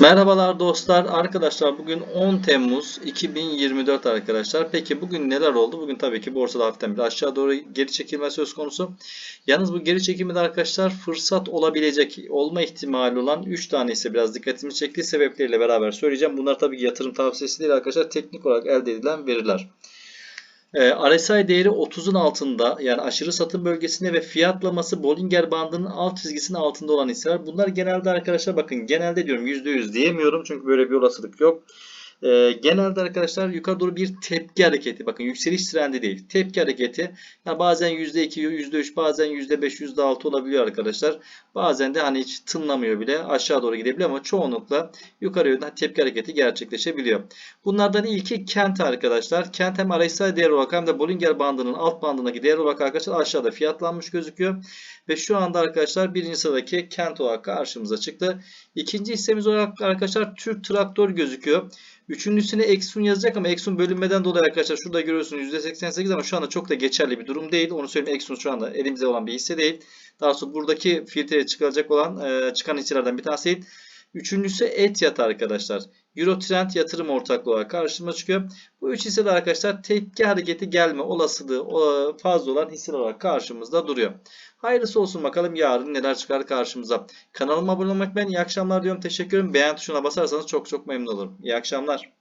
Merhabalar dostlar. Arkadaşlar bugün 10 Temmuz 2024 arkadaşlar. Peki bugün neler oldu? Bugün tabii ki borsada hafiften bir aşağı doğru geri çekilme söz konusu. Yalnız bu geri çekilmede arkadaşlar fırsat olabilecek olma ihtimali olan 3 tane ise biraz dikkatimi çekti. Sebepleriyle beraber söyleyeceğim. Bunlar tabii ki yatırım tavsiyesi değil arkadaşlar. Teknik olarak elde edilen veriler. E, RSI değeri 30'un altında yani aşırı satım bölgesinde ve fiyatlaması Bollinger bandının alt çizgisinin altında olan hisseler. Bunlar genelde arkadaşlar bakın genelde diyorum %100 diyemiyorum çünkü böyle bir olasılık yok. E, genelde arkadaşlar yukarı doğru bir tepki hareketi. Bakın yükseliş trendi değil. Tepki hareketi. Yani bazen %2, %3, bazen %5, %6 olabiliyor arkadaşlar. Bazen de hani hiç tınlamıyor bile aşağı doğru gidebiliyor ama çoğunlukla yukarı yönde tepki hareketi gerçekleşebiliyor. Bunlardan ilki Kent arkadaşlar. Kent hem RSI değer olarak hem de Bollinger bandının alt bandındaki değer olarak arkadaşlar aşağıda fiyatlanmış gözüküyor. Ve şu anda arkadaşlar birinci sıradaki Kent olarak karşımıza çıktı. İkinci hissemiz olarak arkadaşlar Türk Traktör gözüküyor. Üçüncüsüne Exxon yazacak ama Exxon bölünmeden dolayı arkadaşlar şurada görüyorsunuz %88 ama şu anda çok da geçerli bir durum değil. Onu söyleyeyim Exxon şu anda elimizde olan bir hisse değil. Daha sonra buradaki filtreye çıkacak olan çıkan hisselerden bir tanesi değil. Üçüncüsü Etiyat arkadaşlar. Eurotrend yatırım ortaklığı olarak karşıma çıkıyor. Bu üç hisse de arkadaşlar tepki hareketi gelme olasılığı fazla olan hisseler olarak karşımızda duruyor. Hayırlısı olsun bakalım yarın neler çıkar karşımıza. Kanalıma abone olmak ben iyi akşamlar diyorum. Teşekkür ederim. Beğen tuşuna basarsanız çok çok memnun olurum. İyi akşamlar.